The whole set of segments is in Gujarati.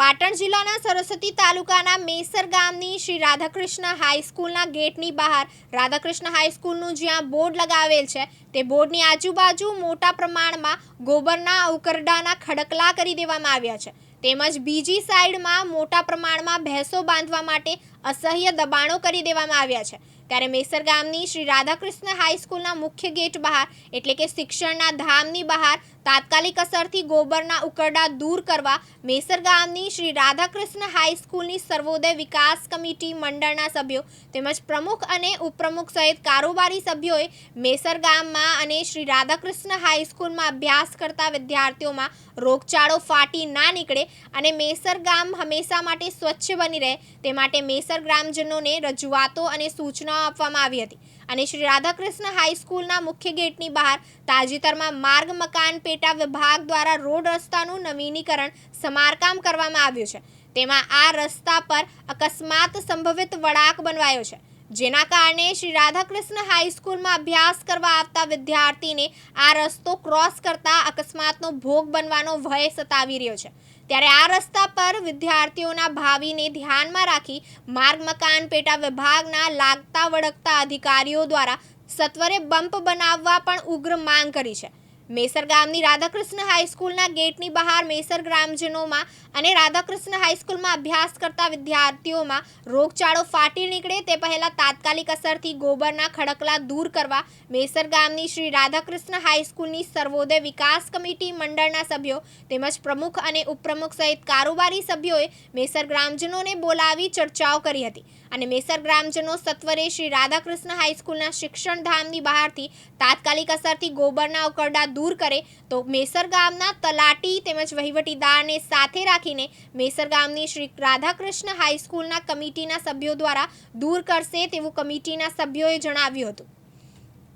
પાટણ જિલ્લાના સરસ્વતી તાલુકાના મેસર ગામની શ્રી રાધાકૃષ્ણ હાઈસ્કૂલના ગેટની બહાર રાધાકૃષ્ણ હાઈસ્કૂલનું જ્યાં બોર્ડ લગાવેલ છે, તે બોર્ડની આજુબાજુ મોટા પ્રમાણમાં ગોબરના, ઉકરડાના ખડકલા કરી દેવામાં આવ્યા છે. તેમજ બીજી સાઈડમાં મોટા પ્રમાણમાં ભેંસો બાંધવા માટે અસહ્ય દબાણો કરી દેવામાં આવ્યા છે. ત્યારે મેસર ગામની શ્રી રાધાકૃષ્ણ હાઈસ્કૂલના મુખ્ય ગેટ બહાર, એટલે કે શિક્ષણના ધામની બહાર, તાત્કાલિક અસરથી ગોબરના ઉકરડા દૂર કરવા મેસર ગામની શ્રી રાધાકૃષ્ણ હાઈસ્કૂલની સર્વોદય વિકાસ કમિટી મંડળના સભ્યો તેમજ પ્રમુખ અને ઉપપ્રમુખ સહિત કારોબારી સભ્યોએ મેસર ગામમાં અને શ્રી રાધાકૃષ્ણ હાઈસ્કૂલમાં અભ્યાસ કરતા વિદ્યાર્થીઓમાં રોગચાળો ફાટી ના નીકળે અને મેસર ગામ હંમેશા માટે સ્વચ્છ બની રહે, તે માટે મેસર ગ્રામજનોને રજૂઆતો અને સૂચનાઓ આપવામાં આવી હતી. અને શ્રી રાધાકૃષ્ણ હાઈસ્કૂલના મુખ્ય ગેટની બહાર તાજેતરમાં માર્ગ, મકાન, પેટા વિભાગ દ્વારા રોડ રસ્તાનું નવીનીકરણ સમારકામ કરવામાં આવ્યું છે. તેમાં આ રસ્તા પર અકસ્માત સંભવિત વળાંક બનવાયો છે. જેના કારણે શ્રી રાધાકૃષ્ણ હાઈસ્કૂલમાં અભ્યાસ કરવા આવતા વિદ્યાર્થીને આ રસ્તો ક્રોસ કરતા અકસ્માતનો ભોગ બનવાનો ભય સતાવી રહ્યો છે. ત્યારે આ રસ્તા પર વિદ્યાર્થીઓના ભાવિને ધ્યાનમાં રાખી માર્ગ, મકાન, પેટા વિભાગના લાગતા વળગતા અધિકારીઓ દ્વારા સત્વરે બમ્પ બનાવવા પણ ઉગ્ર માંગ કરી છે. મેસર ગામની રાધાકૃષ્ણ હાઈસ્કૂલના ગેટની બહાર મેસર ગ્રામજનોમાં અને રાધાકૃષ્ણ હાઈસ્કૂલમાં અભ્યાસ કરતા વિદ્યાર્થીઓમાં રોગચાળો ફાટી નીકળે તે પહેલાં તાત્કાલિક અસરથી ગોબરના ખડકલા દૂર કરવા મેસર ગામની શ્રી રાધાકૃષ્ણ હાઈસ્કૂલની સર્વોદય વિકાસ કમિટી મંડળના સભ્યો તેમજ પ્રમુખ અને ઉપપ્રમુખ સહિત કારોબારી સભ્યોએ મેસર ગ્રામજનોને બોલાવી ચર્ચાઓ કરી હતી. અને મેસર ગ્રામજનો સત્વરે શ્રી રાધાકૃષ્ણ હાઈસ્કૂલના શિક્ષણ ધામની બહારથી તાત્કાલિક અસરથી ગોબરના ઉકરડા દૂર કરે તો મેસર ગામના તલાટી તેમજ વહીવટીદારને સાથે રાખીને મેસર ગામની શ્રી રાધાકૃષ્ણ હાઈસ્કૂલના કમિટીના સભ્યો દ્વારા દૂર કરશે તેવું કમિટીના સભ્યોએ જણાવ્યું હતું.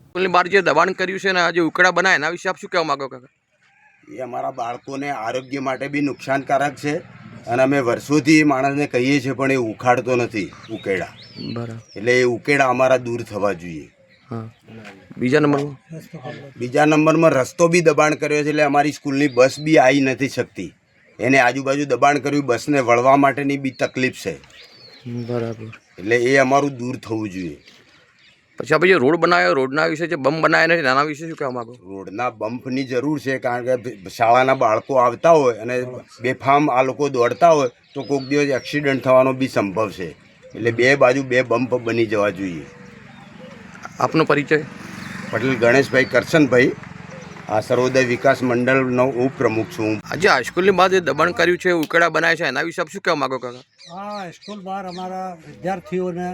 સ્કૂલની બહાર જે દબાણ કર્યું છે ને આજે ઉકડા ઉકળા બનાવે એના વિશે આપ શું કહેવા માંગો કાકા? એ અમારા બાળકોને આરોગ્ય માટે બી નુકસાનકારક છે. અને અમે વર્ષોથી એ માણસને કહીએ છીએ પણ એ ઉખાડતો નથી ઉકેડા. બરાબર. એટલે એ ઉકેડા અમારા દૂર થવા જોઈએ. બીજા નંબરમાં બીજા નંબરમાં રસ્તો બી દબાણ કર્યો છે એટલે અમારી સ્કૂલની બસ બી આવી નથી શકતી. એને આજુબાજુ દબાણ કર્યું બસને વળવા માટેની બી તકલીફ છે. બરાબર. એટલે એ અમારું દૂર થવું જોઈએ. પછી આપણે જે રોડ બનાવ્યો રોડના વિશે જે બમ બનાવ્યા નથી એના વિશે શું કહેવા માંગો રોડના બમ્પની જરૂર છે કારણ કે શાળાના બાળકો આવતા હોય અને બેફામ આ લોકો દોડતા હોય તો કોઈક દિવસ એક્સિડન્ટ થવાનો બી સંભવ છે. એટલે બે બાજુ બે બમ્પ બની જવા જોઈએ. આપનો પરિચય? પટેલ ગણેશભાઈ કરશનભાઈ. આ સર્વોદય વિકાસ મંડળનો ઉપપ્રમુખ છું. હું આજે હાઈસ્કૂલની બહાર જે દબાણ કર્યું છે ઉકેડા બનાવ્યા છે એના વિશે આપ શું કહેવા માગો કાકા હા સ્કૂલ બહાર અમારા વિદ્યાર્થીઓને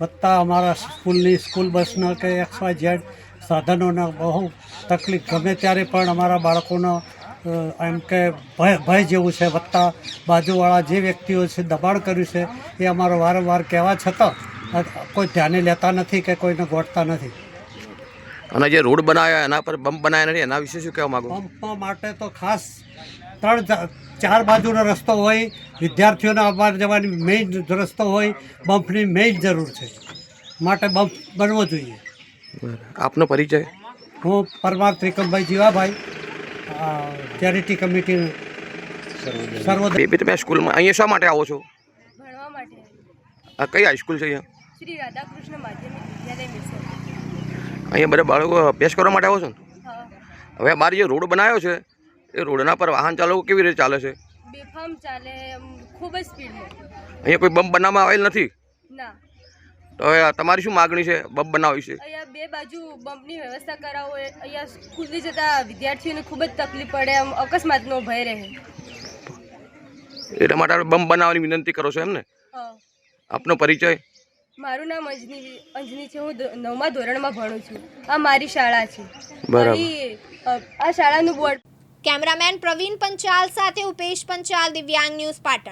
વત્તા અમારા સ્કૂલની સ્કૂલ બસના કે એક્સ વાય ઝેડ સાધનોના બહુ તકલીફ. ગમે ત્યારે પણ અમારા બાળકોનો એમ કે ભય ભય જેવું છે વત્તા બાજુવાળા જે વ્યક્તિઓ છે દબાણ કર્યું છે એ અમારો વારંવાર કહેવા છતાં કોઈ ધ્યાને લેતા નથી કે કોઈને ગોઠતા નથી. અને જે રોડ બનાવ્યા એના પર બમ્પ બનાવ્યા નથી એના વિશે શું કહેવા માંગો? બમ્પ માટે તો ખાસ ત્રણ ચાર બાજુનો રસ્તો હોય વિદ્યાર્થીઓને આવવા જવાની મેઇન રસ્તો હોય બમ્પની મેઇન જરૂર છે. માટે બમ્પ બનવો જોઈએ. આપનો પરિચય? હું પરમાર ત્રિકમભાઈ જીવાભાઈ ચેરિટી કમિટી સર્વોદય. તમે સ્કૂલમાં અહીંયા શા માટે આવો છો? આ કઈ હાઈસ્કૂલ છે અહીંયા? શ્રી રાધાકૃષ્ણ માધ્યમિક વિદ્યાલય અહીંયા બધા બાળકો અભ્યાસ કરવા માટે આવો છો ને? હવે અમારે જે રોડ બનાવ્યો છે એ રોડના પર વાહન ચાલકો કેવી રીતે ચાલે છે? બેફામ ચાલે ખૂબ જ સ્પીડમાં અહીંયા કોઈ બમ બનાવવામાં આવેલ નથી? ના. તો હવે તમારી શું માગણી છે બમ બનાવવી છે? અહીંયા બે બાજુ બમ્પની વ્યવસ્થા કરાવો અહીંયા સ્કૂલથી જતા વિદ્યાર્થીઓને ખૂબ જ તકલીફ પડે આમ અકસ્માતનો ભય રહે. એટલા માટે આપણે બનાવવાની વિનંતી કરો છો એમ ને? આપનો પરિચય? મારું નામ અંજની અંજની છે. હું નવમા ધોરણમાં ભણું છું. આ મારી શાળા છે. આ શાળાનું બોર્ડ કેમેરામેન પ્રવીણ પંચાલ સાથે ઉપેશ પંચાલ દિવ્યાંગ ન્યૂઝ પાટણ.